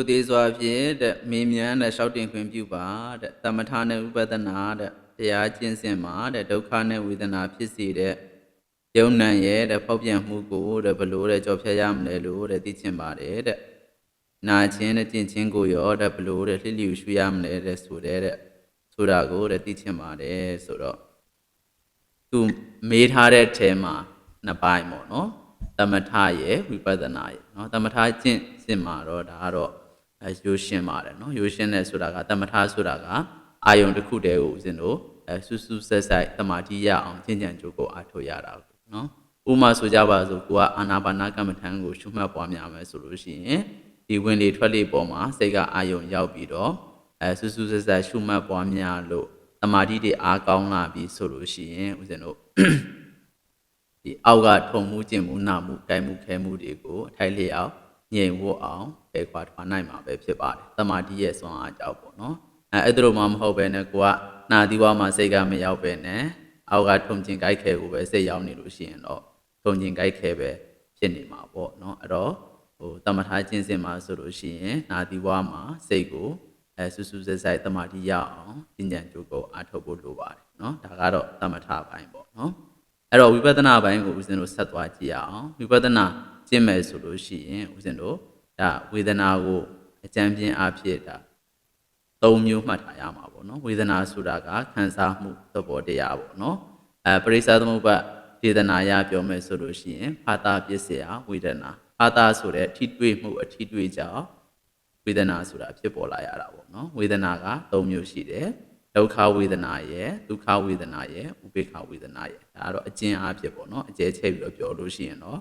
ရိုသေးစွာဖြင့်တဲ့မေးမြန်းတဲ့ရှောက်တင်ခွင့်ပြုပါတဲ့တမထနဲ့ဥပဒနာတဲ့တရားကျင့်စဉ်မှာတဲ့ဒုက္ခနဲ့ဝေဒနာဖြစ်စေတဲ့ယုံနံရဲ့တဲ့ဖောက်ပြန်မှုကိုတဲ့ဘလို့တဲ့ကြော်ဖြတ်ရမလဲလို့တဲ့သိချင်ပါတယ်တဲ့နာချင်းတဲ့ကျင့်ချင်းကိုရောတဲ့ဘလို့တဲ့လှိလျူရှုရမလဲတဲ့ဆိုတဲ့တဲ့ဆိုတာကိုတဲ့သိချင်ပါတယ်ဆိုတော့သူမေးထားတဲ့ထဲမှာနှစ်ပိုင်းပေါ့နော်တမထရဲ့ဝိပဿနာရဲ့နော်တမထကျင့်စဉ်မှာတော့ဒါကတော့အဲ ရိုးရှင်းပါတယ်နော်ရိုးရှင်းတဲ့ဆိုတာကတမထဆိုတာကအာယုံတစ်ခုတည်းကိုဦးဇင်းတို့အဲဆူဆူဆက်ဆက်တမာတိရအောင်ကျင့်ကြံကြိုးကိုအားထုတ်ရတာကိုနော်ဥပမာဆိုကြပါစို့ကိုကအာနာပါနာကမ္မထံကိုရှုမှတ်ပွားများမယ်ဆိုလို့ရှိရင်ဒီဝင်လေထွက်လေပေါ်မှာစိတ်ကအာယုံရောက်ပြီးတော့အဲဆူဆူဆက်ဆက်ရှုမှတ်ပွားများလို့တမာတိတွေအားကောင်းလာပြီဆိုလို့ရှိရင်ဦးဇင်းတို့ဒီအောက်ကထုံမှုကျင်မှုနာမှုတိုက်မှုခဲမှုတွေကိုအထိုက်လျောက် ငြိမ်ဝတ်အောင်ပယ်ခွာထွားနိုင်မှာပဲဖြစ်ပါတယ်။တမာတိရဲ့စွမ်းအားကြောင့်ပေါ့နော်။အဲအဲ့ဒါလိုမှမဟုတ်ပဲနဲ့ကိုကနာသီဝမှာစိတ်ကမရောက်ပဲနဲ့အောက်ကထုံကျင်ကြိုက်ခဲကိုပဲစိတ်ရောက်နေလို့ရှိရင်တော့ထုံကျင်ကြိုက်ခဲပဲဖြစ်နေမှာပေါ့နော်။အဲ့တော့ဟိုတမထာကျင့်စဉ်မှာဆိုလို့ရှိရင်နာသီဝမှာစိတ်ကိုအဲဆူဆူဆက်ဆက်တမာတိရအောင်ပညာကြိုးကိုအားထုတ်ဖို့လိုပါတယ်နော်။ဒါကတော့တမထာပိုင်းပေါ့နော်။ အဲ့တော့ဝိပဿနာဘိုင်းကိုဦးဇင်းတို့ဆက်သွားကြည့်အောင်ဝိပဿနာကျင့်မယ်ဆိုလို့ရှိရင်ဦးဇင်းတို့ဒါဝေဒနာကိုအကြံပြင်းအဖြစ်ဒါသုံးမျိုးမှတ်ထားရမှာပေါ့နော်ဝေဒနာဆိုတာကခံစားမှုသဘောတရားပေါ့နော်အဲပရိစ္ဆသမုပ္ပါဒေသနာရပြောမယ်ဆိုလို့ရှိရင်ဖာတာပစ္စယဝေဒနာဖာတာဆိုတဲ့အထီးတွေ့မှုအထီးတွေ့ကြောင့်ဝေဒနာဆိုတာဖြစ်ပေါ်လာရတာပေါ့နော်ဝေဒနာက၃မျိုးရှိတယ် ဒုက္ခဝေဒနာရယ်ဒုက္ခဝေဒနာရယ်ဥပေက္ခဝေဒနာရယ်ဒါကတော့အကျဉ်းအားဖြင့်ပေါ့နော်အကျဲချဲ့ပြီးတော့ပြောလို့ရှိရင်တော့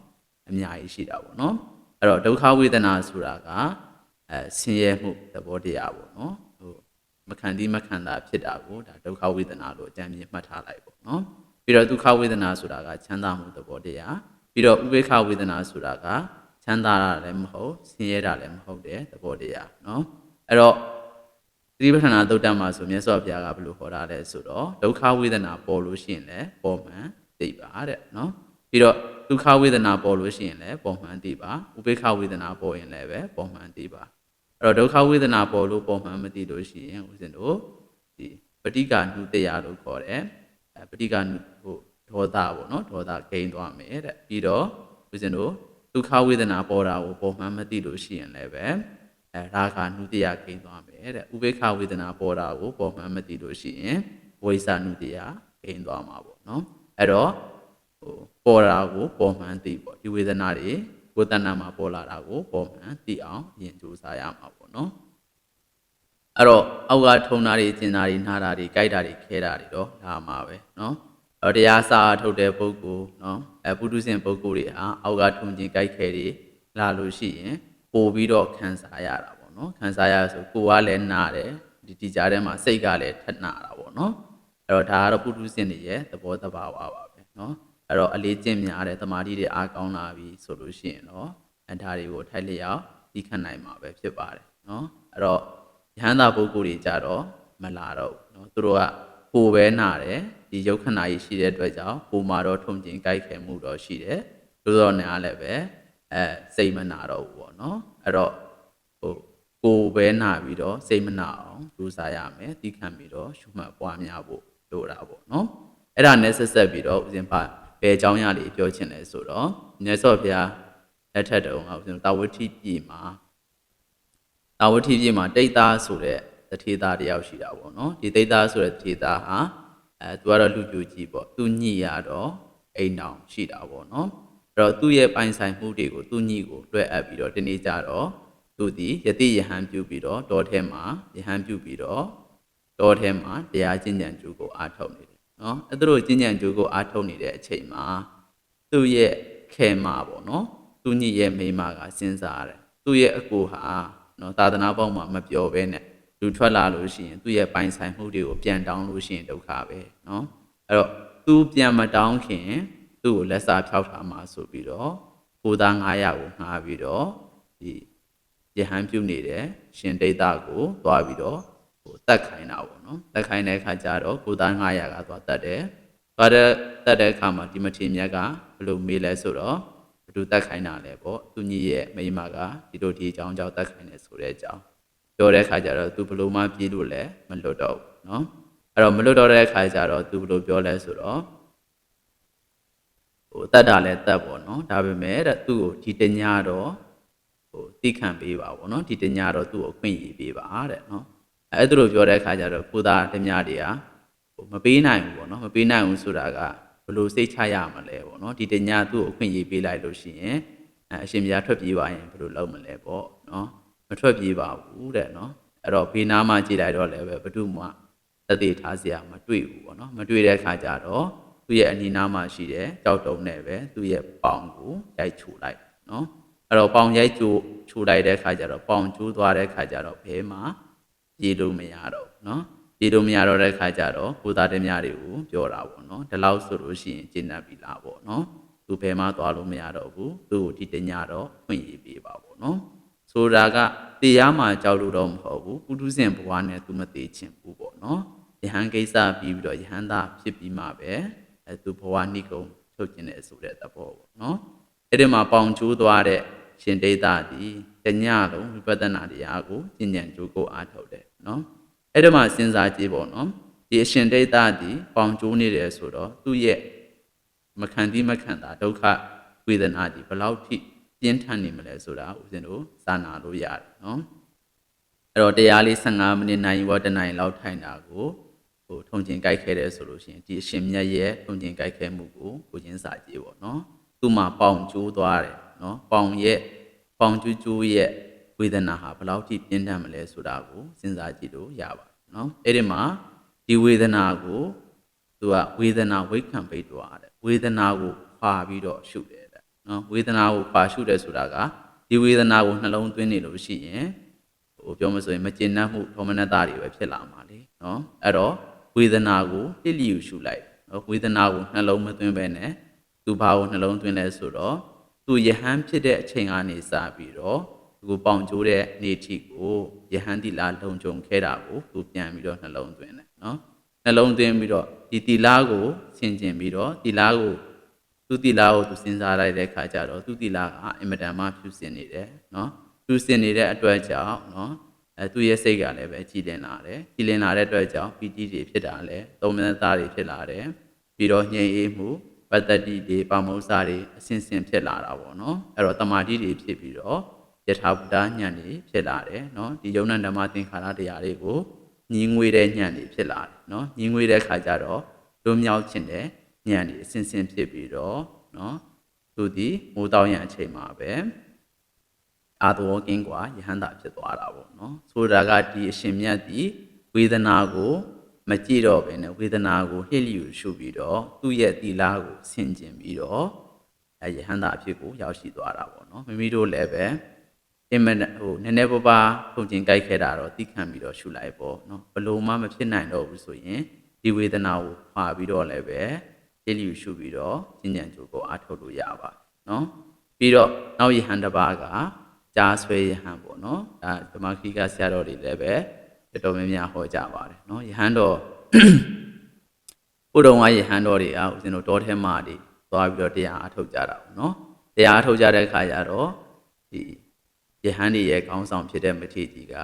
အများကြီးရှိတာပေါ့နော်အဲ့တော့ဒုက္ခဝေဒနာဆိုတာကအဲဆင်းရဲမှုသဘောတရားပေါ့နော်ဟိုမခံတိမခံတာဖြစ်တာကိုဒါဒုက္ခဝေဒနာလို့အကြံမြင်မှတ်ထားလိုက်ပေါ့နော်ပြီးတော့ဒုက္ခဝေဒနာဆိုတာကချမ်းသာမှုသဘောတရားပြီးတော့ဥပေက္ခဝေဒနာဆိုတာကချမ်းသာတာလည်းမဟုတ်ဆင်းရဲတာလည်းမဟုတ်တဲ့သဘောတရားနော်အဲ့တော့ သတိပဋ္ဌာန်သုတ်တံမှာဆိုမြတ်စွာဘုရားကဘယ်လိုဟောတာလဲဆိုတော့ဒုက္ခဝေဒနာပေါ်လို့ရှိရင်လည်းပေါ်မှန်သိပါတဲ့နော်ပြီးတော့ဒုက္ခဝေဒနာပေါ်လို့ရှိရင်လည်းပေါ်မှန်သိပါဥပေက္ခဝေဒနာပေါ်ရင်လည်းပဲပေါ်မှန်သိပါအဲ့တော့ဒုက္ခဝေဒနာပေါ်လို့ပေါ်မှန်မသိလို့ရှိရင်ဦးဇင်းတို့ဒီပဋိက္ခဏုတရားလို့ခေါ်တယ်အဲပဋိက္ခဏုဟိုဒေါသပေါ့နော်ဒေါသဂိမ်းသွားမယ်တဲ့ပြီးတော့ဦးဇင်းတို့ဒုက္ခဝေဒနာပေါ်တာကိုပေါ်မှန်မသိလို့ရှိရင်လည်းပဲ အဲရာဂနုတ္တရာကိန်းသွားမယ်တဲ့ဥပေက္ခဝေဒနာပေါ်တာကိုပေါ်မှန်မသိလို့ရှိရင်ဝိဇ္ဇနုတ္တရာကိန်းသွားမှာပေါ့နော်အဲ့တော့ဟိုပေါ်တာကိုပေါ်မှန်သိပေါ့ဒီဝေဒနာတွေကိုယ်တဏ္ဍာမှာပေါ်လာတာကိုပေါ်မှန်သိအောင်ယဉ်ကြိုးစားရမှာပေါ့နော်အဲ့တော့အောက်ကထုံတာတွေကျင်တာတွေနှာတာတွေကြိုက်တာတွေခဲတာတွေတော့ဒါမှာပဲနော်အဲ့တော့တရားစာအထုတ်တဲ့ပုဂ္ဂိုလ်နော်အဲပုထုဇဉ်ပုဂ္ဂိုလ်တွေဟာအောက်ကထုံကျင်ကြိုက်ခဲတွေလာလို့ရှိရင် ပို့ပြီးတော့ခံစားရတာပေါ့နော်ခံစားရဆိုကိုယ်ကလည်းနာတယ်ဒီဒီကြားထဲမှာစိတ်ကလည်းထက်နာတာပေါ့နော်အဲ့တော့ဒါကတော့ပုထုဇဉ်တွေရဲ့သဘောတဘာဝပါပဲနော်အဲ့တော့အလေးကျင့်များတဲ့တမာတိတွေအားကောင်းလာပြီဆိုလို့ရှိရင်တော့အဒါတွေကိုထိုက်လျောက်သိခံနိုင်မှာပဲဖြစ်ပါတယ်နော်အဲ့တော့ယဟန္တာပုဂ္ဂိုလ်တွေကြတော့မလာတော့ဘူးနော်သူတို့ကကိုယ်ပဲနာတယ်ဒီယုတ်ခဏကြီးရှိတဲ့အတွက်ကြောင့်ကိုယ်မှာတော့ထုံကျင်ကြိုက်ခဲမှုတော့ရှိတယ်သို့တော့နေရာလည်းပဲ အဲစိတ်မနာတော့ဘူးပေါ့နော်အဲ့တော့ဟိုကိုယ်ပဲနာပြီးတော့စိတ်မနာအောင်ကြိုးစားရမယ်သီးခံပြီးတော့ရှုမှတ်ပွားများဖို့လိုတာပေါ့နော်အဲ့ဒါနဲ့ဆက်ဆက်ပြီးတော့ဦးဇင်ဖဘယ်အကြောင်းအရာလေးပြောချင်လဲဆိုတော့မြတ်စွာဘုရားလက်ထက်တုန်းကဦးဇင်တာဝတိပြည်မှာတာဝတိပြည်မှာတိတ်သားဆိုတဲ့တထေသားတယောက်ရှိတာပေါ့နော်ဒီတိတ်သားဆိုတဲ့တထေသားဟာအဲသူကတော့လူပြူကြီးပေါ့သူညိရတော့အိမ်တောင်ရှိတာပေါ့နော်အဲ့ တော့သူ့ရဲ့ပိုင်ဆိုင်မှုတွေကိုသူ့ညီကိုလွှဲအပ်ပြီးတော့ဒီနေ့ကြတော့သူဒီယတိယဟန်ပြုပြီးတော့တောထဲမှာယဟန်ပြုပြီးတော့တောထဲမှာတရားကျင့်ကြံကြိုးကိုအားထုတ်နေတယ်နော်အဲ့ဒါတို့ကျင့်ကြံကြိုးကိုအားထုတ်နေတဲ့အချိန်မှာသူ့ရဲ့ခဲမာပေါ့နော်သူ့ညီရဲ့မိန်းမကစဉ်းစားရတယ်သူ့ရဲ့အကိုဟာနော်သာသနာပေါင်းမှာမပြောဘဲနဲ့လူထွက်လာလို့ရှိရင်သူ့ရဲ့ပိုင်ဆိုင်မှုတွေကိုပြန်တောင်းလို့ရှိရင်ဒုက္ခပဲနော်အဲ့တော့သူပြန်မတောင်းခင် သူ့ကိုလက်စာဖြောက်ထားမှာဆိုပြီးတော့ကိုသား900ကိုငှားပြီးတော့ဒီယဟန်ပြုနေတဲ့ရှင်ဒိတာကိုသွားပြီးတော့ဟိုတတ်ခိုင်းတာပေါ့နော်တတ်ခိုင်းတဲ့အခါကျတော့ကိုသား900ကသွားတတ်တယ်သွားတဲ့တတ်တဲ့အခါမှာဒီမထေမြတ်ကဘယ်လိုမေးလဲဆိုတော့ဘယ်လိုတတ်ခိုင်းတာလဲပေါ့သူညီရဲ့မိမကဒီလိုဒီအကြောင်းကြောင့်တတ်ခိုင်းတယ်ဆိုတဲ့အကြောင်းပြောတဲ့အခါကျတော့သူဘယ်လိုမှပြေးလို့လဲမလွတ်တော့ဘူးနော်အဲ့တော့မလွတ်တော့တဲ့အခါကျတော့သူဘယ်လိုပြောလဲဆိုတော့ ဟိုတတ်တာလဲတတ်ပေါ့နော်ဒါပေမဲ့တဲ့သူ့ကိုဒီတညတော့ဟိုတိခံပေးပါပေါ့နော်ဒီတညတော့သူ့ကိုအခွင့်အရေးပေးပါတဲ့နော်အဲ့ဒါလိုပြောတဲ့အခါကျတော့ကိုသားတညတွေကဟိုမပေးနိုင်ဘူးပေါ့နော်မပေးနိုင်ဘူးဆိုတာကဘယ်လိုစိတ်ချရမလဲပေါ့နော်ဒီတညသူ့ကိုအခွင့်အရေးပေးလိုက်လို့ရှိရင်အဲအရှင်ဘုရားထွက်ပြေးပါရင်ဘယ်လိုလုပ်မလဲပေါ့နော်မထွက်ပြေးပါဘူးတဲ့နော်အဲ့တော့ဘေးနားမှာကြည့်လိုက်တော့လည်းပဲဘယ်သူမှတသက်ထားစရာမတွေ့ဘူးပေါ့နော်မတွေ့တဲ့အခါကျတော့ သူ့ရဲ့အနီးနားမှာရှိတဲ့ကြောက်တုံနဲ့ပဲသူ့ရဲ့ပေါင်ကိုရိုက်ချိုလိုက်နော်အဲ့တော့ပေါင်ရိုက်ချိုချိုလိုက်တဲ့အခါကျတော့ပေါင်ကျိုးသွားတဲ့အခါကျတော့ဘဲမှာပြေလို့မရတော့ဘူးနော်ပြေလို့မရတော့တဲ့အခါကျတော့ကိုသားတင်များတွေကိုပြောတာပေါ့နော်ဒီလောက်ဆိုလို့ရှိရင်ကျင့်တတ်ပြီလားပေါ့နော်သူဘဲမှာသွားလို့မရတော့ဘူးသူ့ကိုဒီတညတော့ဖွင့်ရေးပေးပါပေါ့နော်ဆိုတာကတရားမှာကြောက်လို့တော့မဟုတ်ဘူးပုထုဇဉ်ဘဝနဲ့သူမသေးချင်ဘူးပေါ့နော်ယဟန်ကိစ္စပြီးပြီးတော့ယဟန်သားဖြစ်ပြီးမှပဲ အဲသူဘဝနှိကုံချုပ်ကျင်တဲ့ဆိုတဲ့သဘောပေါ့နော်အဲ့ဒီမှာပေါင်ကျိုးသွားတဲ့ရှင်ဒေတာဒီတညလုံးဝိပဿနာတရားကိုကျင့်ကြံကြိုးကိုအားထုတ်တယ်နော်အဲ့ဒီမှာစဉ်းစားကြည့်ပေါ့နော်ဒီအရှင်ဒေတာဒီပေါင်ကျိုးနေတယ်ဆိုတော့သူ့ရဲ့မခံတိမခံတာဒုက္ခဝေဒနာဒီဘယ်လောက်ထိပြင်းထန်နေမလဲဆိုတာဦးဇင်းတို့စာနာလို့ရတယ်နော်အဲ့တော့တရားလေး15မိနစ်နိုင်ရောတနိုင်လောက်ထိုင်တာကို ဟိုထုံကျင်ကြိုက်ခဲတယ်ဆိုလို့ရှိရင်ဒီအရှင်မြတ်ရဲ့ထုံကျင်ကြိုက်ခဲမှုကိုကိုချင်းစာကြည့်ပေါ့နော်သူ့မှာပေါင်ကျိုးသွားတယ်နော်ပေါင်ရဲ့ပေါင်ကျိုးကျိုးရဲ့ဝေဒနာဟာဘယ်လောက်ထိပြင်းထန်မလဲဆိုတာကိုစဉ်းစားကြည့်လို့ရပါတယ်နော်အဲ့ဒီမှာဒီဝေဒနာကိုသူကဝေဒနာဝိခံပိတ်သွားတယ်ဝေဒနာကိုခွာပြီးတော့ရှုတယ်တဲ့နော်ဝေဒနာကိုခွာရှုတယ်ဆိုတာကဒီဝေဒနာကိုနှလုံးသွင်းနေလို့ရှိရင်ဟိုပြောမဆိုရင်မကျေနပ်မှုဒေါမနတတွေပဲဖြစ်လာမှာလေနော်အဲ့တော့ ဝေဒနာကိုပြည့်လျူရှုလိုက်နော်ဝေဒနာကိုနှလုံးမသွင်းပဲနဲ့သူဘာကိုနှလုံးသွင်းလဲဆိုတော့သူယဟန်ဖြစ်တဲ့အချိန်ကနေစပြီးတော့သူကိုပေါင်ကျိုးတဲ့နေ့ထိကိုယဟန်တိလာလုံခြုံခဲ့တာကိုသူပြန်ပြီးတော့နှလုံးသွင်းတယ်နော်နှလုံးသွင်းပြီးတော့ဒီတီလာကိုဆင်ကျင်ပြီးတော့တီလာကိုသူတီလာကိုသူစဉ်းစားလိုက်တဲ့အခါကျတော့သူတီလာကအင်မတန်မှဖြူစင်နေတယ်နော်ဖြူစင်နေတဲ့အတွက်ကြောင့်နော် အဲသူရဲ့စိတ်ကလည်းပဲကြည်လင်လာတယ်ကြည်လင်လာတဲ့အတွက်ကြောင့်ပီတိတွေဖြစ်တာလဲသုံးမသားတွေဖြစ်လာတယ်ပြီးတော့ညင်အေးမှုပတ္တတိတွေပါမု္စာတွေအစင်စင်ဖြစ်လာတာပေါ့နော်အဲ့တော့တမာတိတွေဖြစ်ပြီးတော့ယထာဘုဒ္ဓညံတွေဖြစ်လာတယ်နော်ဒီယုံနံဓမ္မသင်္ခါရတရားတွေကိုညီငွေတဲ့ညံတွေဖြစ်လာတယ်နော်ညီငွေတဲ့ခါကျတော့လွမြောက်ခြင်းတဲ့ညံတွေအစင်စင်ဖြစ်ပြီးတော့နော်သူဒီမိုးတောင်းရန်အချိန်မှာပဲ အာသဝကင်းကွာယဟန္တာဖြစ်သွားတာပေါ့နော်ဆိုတာကဒီအရှင်မြတ်ဒီဝေဒနာကိုမကြည့်တော့ဘဲနဲ့ဝေဒနာကိုလှစ်လျူရှုပြီးတော့သူ့ရဲ့သီလကိုဆင်ကျင်ပြီးတော့အဲယဟန္တာအဖြစ်ကိုရောက်ရှိသွားတာပေါ့နော်မိမိတို့လည်းပဲအင်မဟိုနည်းနည်းပါးပါးပုံကျင်ကြိုက်ခဲ့တာတော့သိခံပြီးတော့ရှုလိုက်ပေါ့နော်ဘလို့မှမဖြစ်နိုင်တော့ဘူးဆိုရင်ဒီဝေဒနာကိုဖြာပြီးတော့လည်းပဲလှစ်လျူရှုပြီးတော့ဉာဏ်ကြိုကိုအားထုတ်လို့ရပါနော်ပြီးတော့နောက်ယဟန်တစ်ပါးက ကြားဆွဲယဟန်ပေါ့နော်ဒါဓမ္မခိကဆရာတော်တွေလည်းပဲတော်တော်များများဟောကြပါတယ်နော်ယဟန်တော်ဘုဒ္ဓဝါယဟန်တော်တွေကဦးဇင်းတို့တောထဲမှာတွေသွားပြီးတော့တရားအားထုတ်ကြတာပေါ့နော်တရားအားထုတ်ကြတဲ့အခါကျတော့ဒီယဟန်တွေရဲ့ခေါင်းဆောင်ဖြစ်တဲ့မထေကြီးက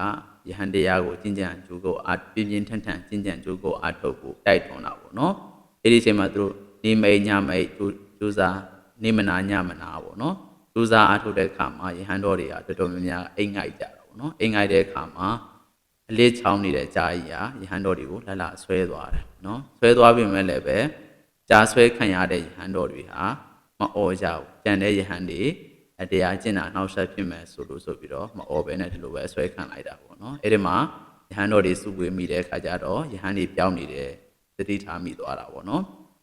ယဟန်တရားကိုကျင့်ကြံကြိုးကိုအားပြင်းပြင်းထန်ထန်ကျင့်ကြံကြိုးကိုအားထုတ်ဖို့တိုက်တွန်းတာပေါ့နော်အဲ့ဒီအချိန်မှာသူတို့နေမိတ်ညမိတ်ကြိုးစားနေမနာညမနာပေါ့နော် ကြိုးစားအားထုတ်တဲ့အခါမှာယဟန်တော်တွေကတော်တော်များများအိမ်ငိုက်ကြတာပေါ့နော်အိမ်ငိုက်တဲ့အခါမှာအလေးချောင်းနေတဲ့ကြာကြီးဟာယဟန်တော်တွေကိုလှလှဆွဲသွားတယ်နော်ဆွဲသွားပြီမဲ့လည်းပဲကြာဆွဲခံရတဲ့ယဟန်တော်တွေဟာမအော်ကြဘူးကြံတဲ့ယဟန်တွေအတရားကျင့်တာနှောက်ယှက်ဖြစ်မယ်ဆိုလို့ဆိုပြီးတော့မအော်ဘဲနဲ့ဒီလိုပဲဆွဲခံလိုက်တာပေါ့နော်အဲ့ဒီမှာယဟန်တော်တွေစုဝေးမိတဲ့အခါကျတော့ယဟန်တွေပြောင်းနေတဲ့သတိထားမိသွားတာပေါ့နော်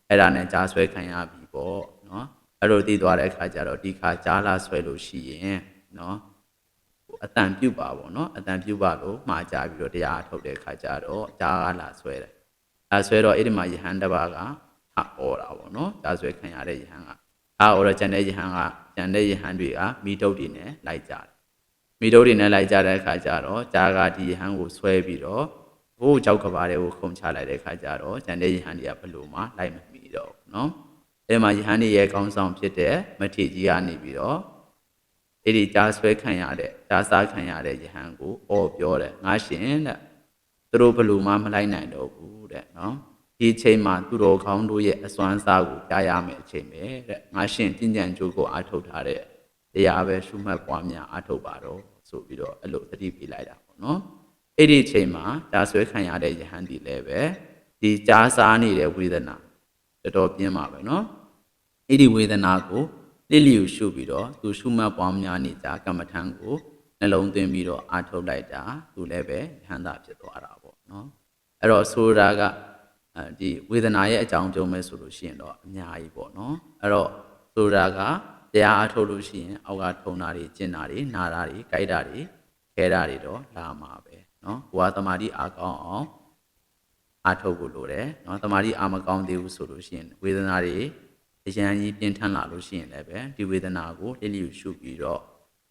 အဲ့ဒါနဲ့ကြားဆွဲခံရပြီပေါ့နော် အဲ့လိုသိသွားတဲ့အခါကျတော့ဒီခါကြားလာဆွဲလို့ရှိရင်နော်အတန်ပြုတ်ပါပေါ့နော်အတန်ပြုတ်ပါလို့မှားကြပြီးတော့တရားအထုတ်တဲ့အခါကျတော့ကြားလာဆွဲတယ်အဲဆွဲတော့အဲ့ဒီမှာယဟန်တစ်ပါးကဟာအော်တာပေါ့နော်ကြားဆွဲခံရတဲ့ယဟန်ကဟာအော်တော့ကျန်တဲ့ယဟန်ကကျန်တဲ့ယဟန်တွေကမိတုတ်တွေနဲ့လိုက်ကြတယ်မိတုတ်တွေနဲ့လိုက်ကြတဲ့အခါကျတော့ကြားကဒီယဟန်ကိုဆွဲပြီးတော့ဘိုးကြောက်ကဘာတွေကိုခုံချလိုက်တဲ့အခါကျတော့ကျန်တဲ့ယဟန်တွေကဘလို့မှလိုက်မမီတော့ဘူးနော်အဲ အဲမှာယဟန်ဒီရဲ့ကောင်းဆောင်ဖြစ်တဲ့မထေကြီးကနေပြီးတော့အဲ့ဒီကြားဆွဲခံရတဲ့ကြားစားခံရတဲ့ယဟန်ကိုအော်ပြောတယ်ငါရှင်တဲ့သူတို့ဘယ်လို့မှမလိုက်နိုင်တော့ဘူးတဲ့နော်ဒီအချိန်မှာသူတော်ကောင်းတို့ရဲ့အစွမ်းစားကိုကြားရမယ်အချိန်ပဲတဲ့ငါရှင်ပြဉ္ကြံကြိုးကိုအားထုတ်ထားတဲ့တရားပဲရှုမှတ်ပွားများအားထုတ်ပါတော့ဆိုပြီးတော့အဲ့လိုသတိပေးလိုက်တာပေါ့နော်အဲ့ဒီအချိန်မှာကြားဆွဲခံရတဲ့ယဟန်ဒီလည်းပဲဒီကြားစားနေတဲ့ဝေဒနာတော်တော်ပြင်းပါပဲနော် အဲ့ဒီဝေဒနာကိုလိလျူရှုပြီးတော့သူရှုမှတ်ပွားများနေကြကမ္မထံကိုနှလုံးသွင်းပြီးတော့အားထုတ်လိုက်တာသူလည်းပဲယဟန်တာဖြစ်သွားတာပေါ့နော်အဲ့တော့ဆိုတာက အဲဒီဝေဒနာရဲ့အကြောင်းကြုံမဲ့ဆိုလို့ရှိရင်တော့အများကြီးပေါ့နော်အဲ့တော့ဆိုတာကတရားအထုတ်လို့ရှိရင်အောက်ကထုံတာတွေကျင်တာတွေနာတာတွေကြိုက်တာတွေခဲတာတွေတော့လာမှာပဲเนาะကိုကတမာတိအားကောင်းအောင်အားထုတ်ဖို့လိုတယ်เนาะတမာတိအားမကောင်းသေးဘူးဆိုလို့ရှိရင်ဝေဒနာတွေ အရန်ကြီးပြင်းထန်လာလို့ရှိရင်လည်းပဲဒီဝေဒနာကိုလိလိရှုပြီးတော့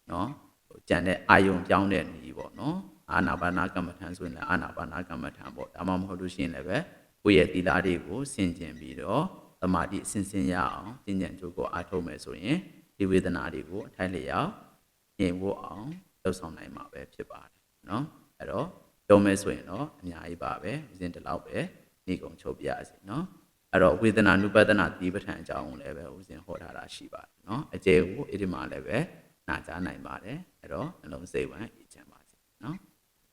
เนาะဟိုကြံတဲ့အာယုံပြောင်းတဲ့နည်းပေါ့เนาะအာနာပါနာကမ္မထံဆိုရင်လည်းအာနာပါနာကမ္မထံပေါ့ဒါမှမဟုတ်လို့ရှိရင်လည်းပဲ ကိုယ့်ရဲ့သီလတွေကိုဆင်ကျင်ပြီးတော့သမာဓိအစဉ်စဉ်ရအောင်ကျင့်ကြံကြိုးကိုအားထုတ်မယ်ဆိုရင်ဒီဝေဒနာတွေကိုအထိုက်လျောက်ငြိမ်ဖို့အောင်လှုပ်ဆောင်နိုင်မှာပဲဖြစ်ပါတယ်เนาะအဲ့တော့ပြောမယ်ဆိုရင်တော့အများကြီးပါပဲဥစဉ်ဒီလောက်ပဲနေကုန်ချုပ်ပြရစီเนาะ အဲ့တော့ဝေဒနာနုပဒနာတိပဋ္ဌာန်အကြောင်းကိုလည်းပဲဥစဉ်ဟောထားတာရှိပါတယ်เนาะအကျေကိုအဲ့ဒီမှာလည်းပဲနာကြားနိုင်ပါတယ်အဲ့တော့နှလုံးစိတ်ဝမ်းအေးချမ်းပါစေเนาะ